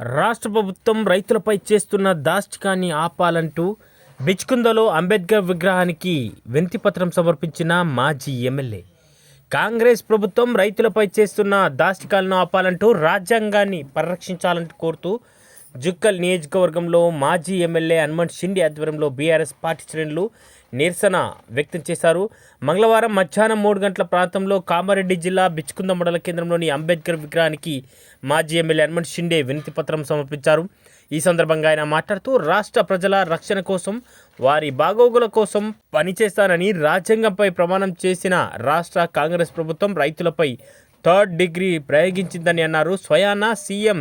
రాష్ట్ర ప్రభుత్వం రైతులపై చేస్తున్న దాష్టికాన్ని ఆపాలంటూ బిచ్కుందలో అంబేద్కర్ విగ్రహానికి వినతిపత్రం సమర్పించిన మాజీ ఎమ్మెల్యే. కాంగ్రెస్ ప్రభుత్వం రైతులపై చేస్తున్న దాష్టికాలను ఆపాలంటూ రాజ్యాంగాన్ని పరిరక్షించాలంటూ కోరుతూ జుక్కల్ నియోజకవర్గంలో మాజీ ఎమ్మెల్యే హనుమంత్ షిండే ఆధ్వర్యంలో బీఆర్ఎస్ పార్టీ శ్రేణులు నిరసన వ్యక్తం చేశారు. మంగళవారం మధ్యాహ్నం మూడు గంటల ప్రాంతంలో కామారెడ్డి జిల్లా బిచ్చుకుంద మండల కేంద్రంలోని అంబేద్కర్ విగ్రహానికి మాజీ ఎమ్మెల్యే హనుమంత్ షిండే వినతి పత్రం సమర్పించారు. ఈ సందర్భంగా ఆయన మాట్లాడుతూ రాష్ట్ర ప్రజల రక్షణ కోసం వారి బాగోగుల కోసం పనిచేస్తానని రాజ్యాంగంపై ప్రమాణం చేసిన రాష్ట్ర కాంగ్రెస్ ప్రభుత్వం రైతులపై థర్డ్ డిగ్రీ ప్రయోగించిందని అన్నారు. స్వయాన సీఎం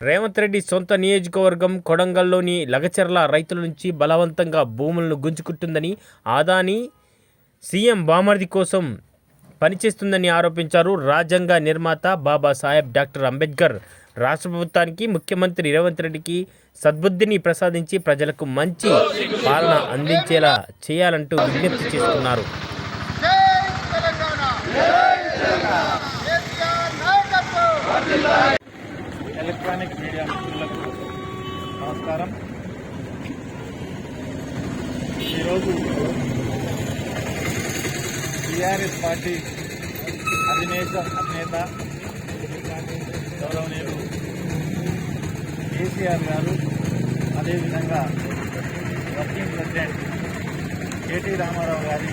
రేవంత్ రెడ్డి సొంత నియోజకవర్గం కొడంగల్లోని లగచర్ల రైతుల నుంచి బలవంతంగా భూములను గుంజుకుంటుందని ఆదాని సీఎం బామర్ది కోసం పనిచేస్తుందని ఆరోపించారు రాజ్యాంగ నిర్మాత బాబాసాహెబ్ డాక్టర్ అంబేద్కర్. రాష్ట్ర ప్రభుత్వానికి ముఖ్యమంత్రి రేవంత్ రెడ్డికి సద్బుద్ధిని ప్రసాదించి ప్రజలకు మంచి పాలన అందించేలా చేయాలంటూ విజ్ఞప్తి చేస్తున్నారు జై తెలంగాణ కేసీఆర్ నాయకత్వం ఎలక్ట్రానిక్ మీడియా మిత్రులకు నమస్కారం. ఈరోజు టీఆర్ఎస్ పార్టీ అధినేత అధినేత గౌరవనీయులు కేసీఆర్ గారు అదేవిధంగా వర్కింగ్ ప్రెసిడెంట్ కేటీ రామారావు గారి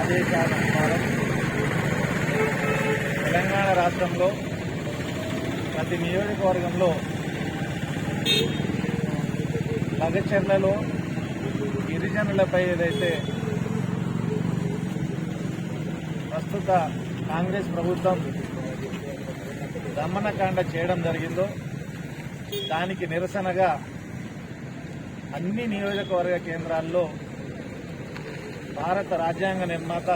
ఆదేశాల ప్రకారం తెలంగాణ రాష్ట్రంలో ప్రతి నియోజకవర్గంలో లగచర్లలో గిరిజనులపై ఏదైతే ప్రస్తుత కాంగ్రెస్ ప్రభుత్వం దమనకాండ చేయడం జరిగిందో దానికి నిరసనగా అన్ని నియోజకవర్గ కేంద్రాల్లో భారత రాజ్యాంగ నిర్మాత